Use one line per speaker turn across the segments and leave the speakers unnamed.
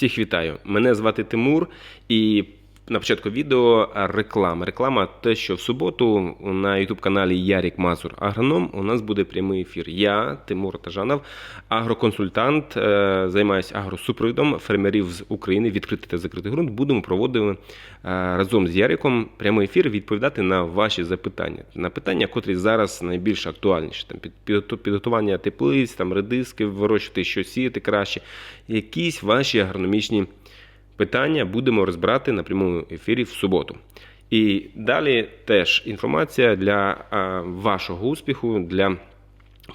Всіх вітаю! Мене звати Тимур, і на початку відео реклама. Реклама те, що в суботу на youtube каналі Ярік Мазур Агроном у нас буде прямий ефір. Я, Тимур Тажанов, агроконсультант, е, займаюся агросупровідом фермерів з України, відкритий та закритий ґрунт. Будемо проводити е, разом з Яриком прямий ефір, відповідати на ваші запитання. На питання, котрі зараз найбільш актуальніші. Там під- підготу- підготування теплиць, там редиски, вирощувати, що сіяти краще. Якісь ваші агрономічні питання будемо розбирати на прямому ефірі в суботу. І далі теж інформація для вашого успіху, для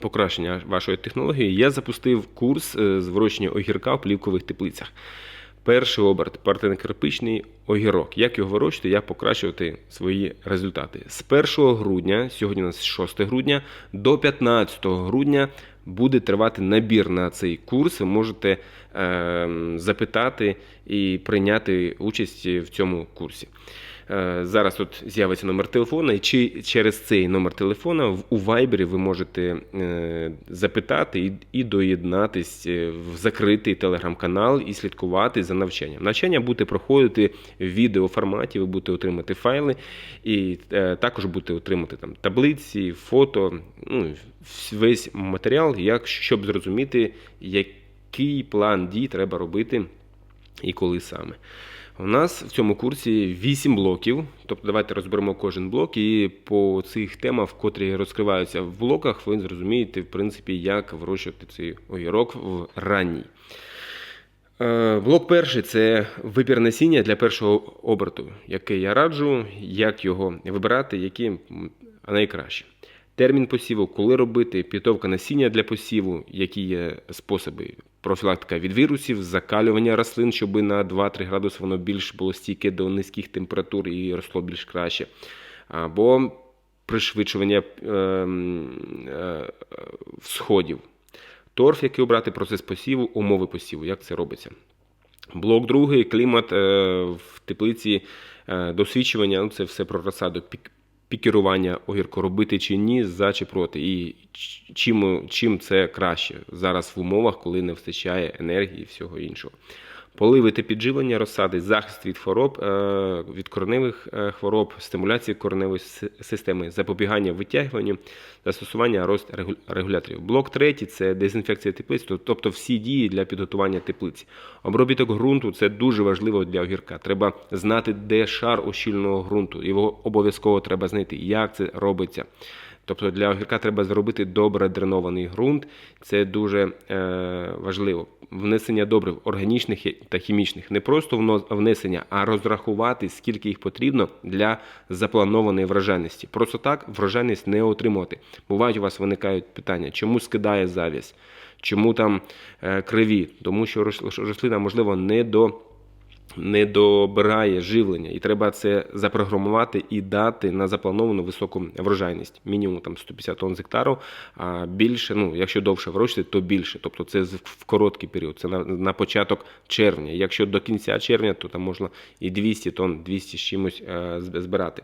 покращення вашої технології. Я запустив курс е, з вирощення огірка в плівкових теплицях. Перший оберт партенокерпичний огірок. Як його вирощувати, як покращувати свої результати. З 1 грудня, сьогодні у нас 6 грудня, до 15 грудня буде тривати набір на цей курс. Ви можете е, запитати і прийняти участь в цьому курсі. Е, Зараз тут з'явиться номер телефона, і чи через цей номер телефона у Viber ви можете е, запитати і, доєднатись е, в закритий телеграм-канал і слідкувати за навчанням. Навчання буде проходити в відеоформаті, ви будете отримати файли, і також будете отримати там таблиці, фото, ну, весь матеріал, як, щоб зрозуміти, який план дій треба робити і коли саме. У нас в цьому курсі 8 блоків. Тобто давайте розберемо кожен блок, і по цих темах, котрі розкриваються в блоках, ви зрозумієте, в принципі, як вирощувати цей огірок в ранній. Е, Блок перший це вибір насіння для першого оберту, який я раджу, як його вибирати, які найкраще. Термін посіву, коли робити, підготовка насіння для посіву, які є способи, профілактика від вірусів, закалювання рослин, щоб на 2-3 градуси воно більш було стійке до низьких температур і росло більш краще. Або пришвидшування е, е, всходів. Торф, який обрати, процес посіву, умови посіву, як це робиться. Блок другий, клімат е, в теплиці, е, досвідчування, ну це все про розсаду, пікірування огірку робити чи ні, за чи проти. І чим, чим це краще зараз в умовах, коли не вистачає енергії і всього іншого. Поливи та підживлення розсади, захист від хвороб, е, від кореневих е, хвороб, стимуляції кореневої системи, запобігання витягуванню, застосування рост регу- регуляторів. Блок третій це дезінфекція теплиць, то- тобто всі дії для підготування теплиці. Обробіток ґрунту це дуже важливо для огірка. Треба знати, де шар ощільного ґрунту. Його обов'язково треба знайти, як це робиться. Тобто для огірка треба зробити добре дренований ґрунт. Це дуже е, важливо. Внесення добрив органічних та хімічних. Не просто внесення, а розрахувати, скільки їх потрібно для запланованої врожайності. Просто так врожайність не отримувати. Бувають у вас виникають питання, чому скидає завість, чому там е, криві, тому що рослина, можливо, не до не добирає живлення, і треба це запрограмувати і дати на заплановану високу врожайність. Мінімум там 150 тонн з гектару, а більше, ну якщо довше вирощувати, то більше. Тобто це в короткий період. Це на, на початок червня. Якщо до кінця червня, то там можна і 200 тонн, 200 з чимось е, збирати.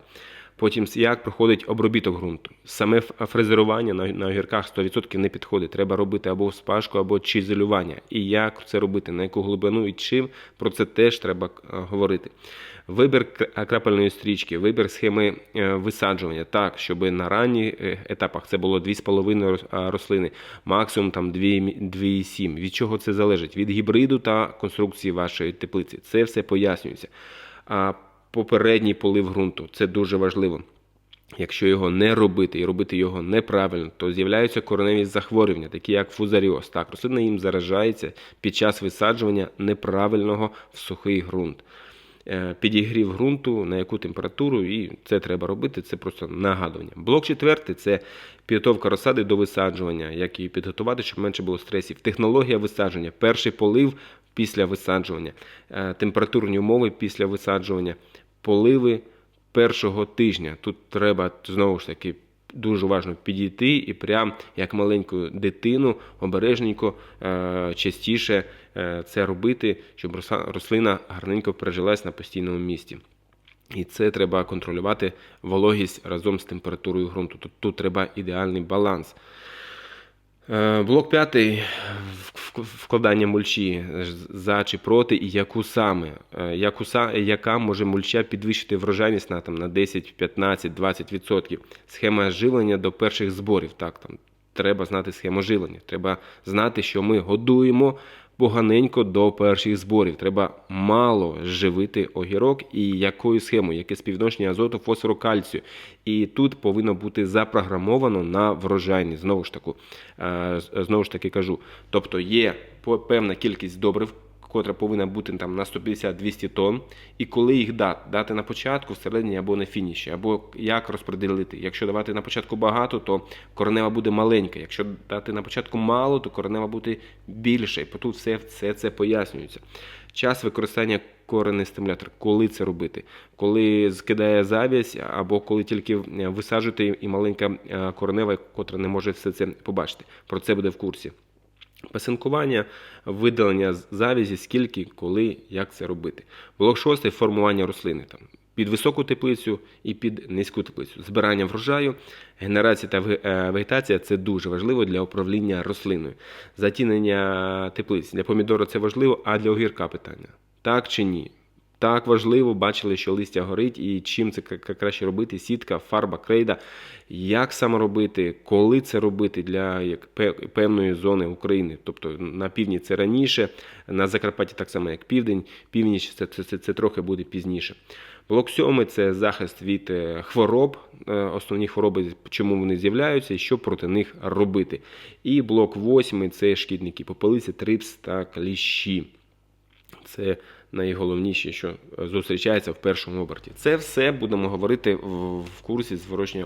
Потім як проходить обробіток ґрунту. Саме фрезерування на, на огірках 100% не підходить. Треба робити або спашку, або чизелювання. І як це робити, на яку глибину і чим, про це теж треба е, говорити. Вибір крапельної стрічки, вибір схеми е, висаджування, так, щоб на ранніх е, етапах це було 2,5 рослини, максимум там 2, 2,7. Від чого це залежить? Від гібриду та конструкції вашої теплиці. Це все пояснюється. Попередній полив ґрунту це дуже важливо. Якщо його не робити і робити його неправильно, то з'являються кореневі захворювання, такі як фузаріоз. Так, рослина їм заражається під час висаджування неправильного в сухий ґрунт. Е, Підігрів ґрунту, на яку температуру, і це треба робити, це просто нагадування. Блок четвертий це підготовка розсади до висаджування, як її підготувати, щоб менше було стресів. Технологія висадження, перший полив після висаджування, е, температурні умови після висаджування, поливи першого тижня. Тут треба знову ж таки дуже важливо підійти і прям як маленьку дитину обережненько, е, частіше е, це робити, щоб рослина гарненько пережилась на постійному місці. І це треба контролювати вологість разом з температурою ґрунту. Тут, тут треба ідеальний баланс. Е, Блок п'ятий вкладання мульчі за чи проти, і яку саме. Е, Яку, яка може мульча підвищити врожайність на, там, на 10, 15, 20%. Схема живлення до перших зборів. Так, там, треба знати схему живлення. Треба знати, що ми годуємо поганенько до перших зборів. Треба мало живити огірок і якою схемою, яке співвідношення азоту, фосфору, кальцію. І тут повинно бути запрограмовано на врожайність. Знову ж таку, е, знову ж таки кажу. Тобто є певна кількість добрив, котра повинна бути там на 150-200 тонн, і коли їх дати, дати на початку, всередині або на фініші, або як розподілити. Якщо давати на початку багато, то коренева буде маленька. Якщо дати на початку мало, то коренева буде більша. І тут все, все це пояснюється. Час використання коренний стимулятор. Коли це робити? Коли скидає завість, або коли тільки е, висаджуєте і маленька е, коренева, котра не може все це побачити. Про це буде в курсі. Пасинкування, видалення завізі, скільки, коли, як це робити. Блок шостий формування рослини там. Під високу теплицю і під низьку теплицю. Збирання врожаю, генерація та е, вегетація це дуже важливо для управління рослиною. Затінення теплиць для помідору це важливо, а для огірка питання. Так чи ні? Так важливо, бачили, що листя горить, і чим це краще робити: сітка, фарба, крейда. Як саме робити, коли це робити для як, певної зони України. Тобто на півдні це раніше, на Закарпатті так само, як південь, північ це, це, це, це трохи буде пізніше. Блок сьомий це захист від е, хвороб, е, основні хвороби, чому вони з'являються і що проти них робити. І блок восьмий це шкідники, попелиця, трипс та кліщі. Це найголовніше, що е, зустрічається в першому оберті. Це все будемо говорити в курсі з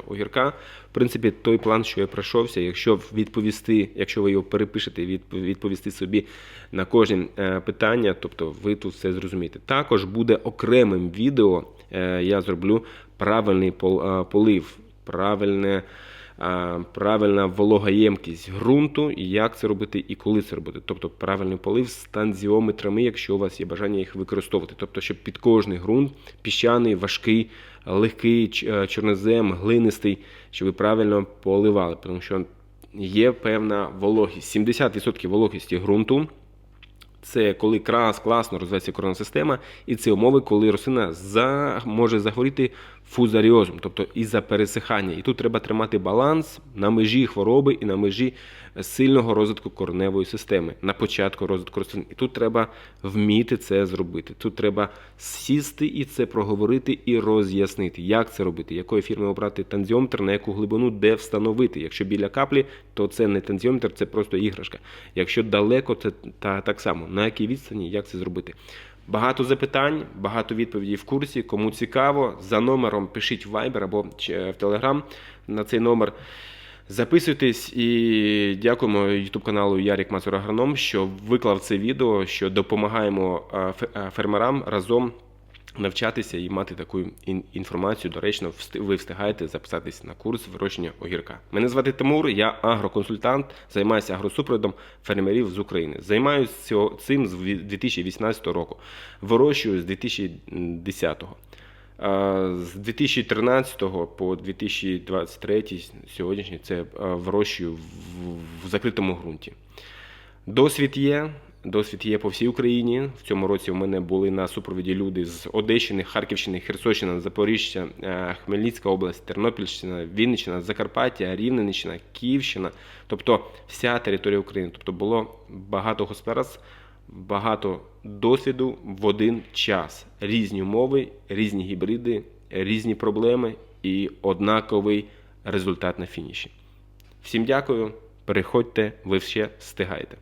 огірка. В принципі, той план, що я пройшовся, якщо відповісти, якщо ви його перепишете, і відповісти собі на кожне е, питання, тобто ви тут все зрозумієте. Також буде окремим відео. е, Я зроблю правильний пол- полив, правильне правильна вологоємкість ґрунту, і як це робити і коли це робити. Тобто правильний полив з танзіометрами, якщо у вас є бажання їх використовувати. Тобто, щоб під кожний ґрунт піщаний, важкий, легкий, е, чорнозем, глинистий, щоб ви правильно поливали, тому що є певна вологість. 70% вологості ґрунту. Це коли класно розвивається коренна система, і це умови, коли рослина за, може захворіти фузаріозом, тобто із-за пересихання. І тут треба тримати баланс на межі хвороби і на межі сильного розвитку кореневої системи, на початку розвитку рослин. І тут треба вміти це зробити. Тут треба сісти і це проговорити і роз'яснити, як це робити, якої фірми обрати танзіометр, на яку глибину, де встановити. Якщо біля каплі, то це не танзіометр, це просто іграшка. Якщо далеко, це та так само. На якій відстані, як це зробити? Багато запитань, багато відповідей в курсі. Кому цікаво, за номером пишіть в Viber або в Telegram на цей номер. Записуйтесь і дякуємо YouTube каналу Ярік Мацур Агроном, що виклав це відео, що допомагаємо фе- а, фермерам разом навчатися і мати таку інформацію. Доречно, ви встигаєте записатись на курс вирощення огірка. Мене звати Тимур, я агроконсультант, займаюся агросупроводом фермерів з України. Займаюся цим з 2018 року. Вирощую з 2010-го. З 2013 по 2023 сьогоднішній це вирощую в закритому ґрунті. Досвід є. Досвід є по всій Україні. В цьому році у мене були на супровіді люди з Одещини, Харківщини, Херсонщина, Запоріжжя, е, Хмельницька область, Тернопільщина, Вінниччина, Закарпаття, Рівненщина, Київщина, тобто вся територія України. Тобто було багато господарств, багато досвіду в один час. Різні умови, різні гібриди, різні проблеми і однаковий результат на фініші. Всім дякую. Переходьте, ви ще встигаєте.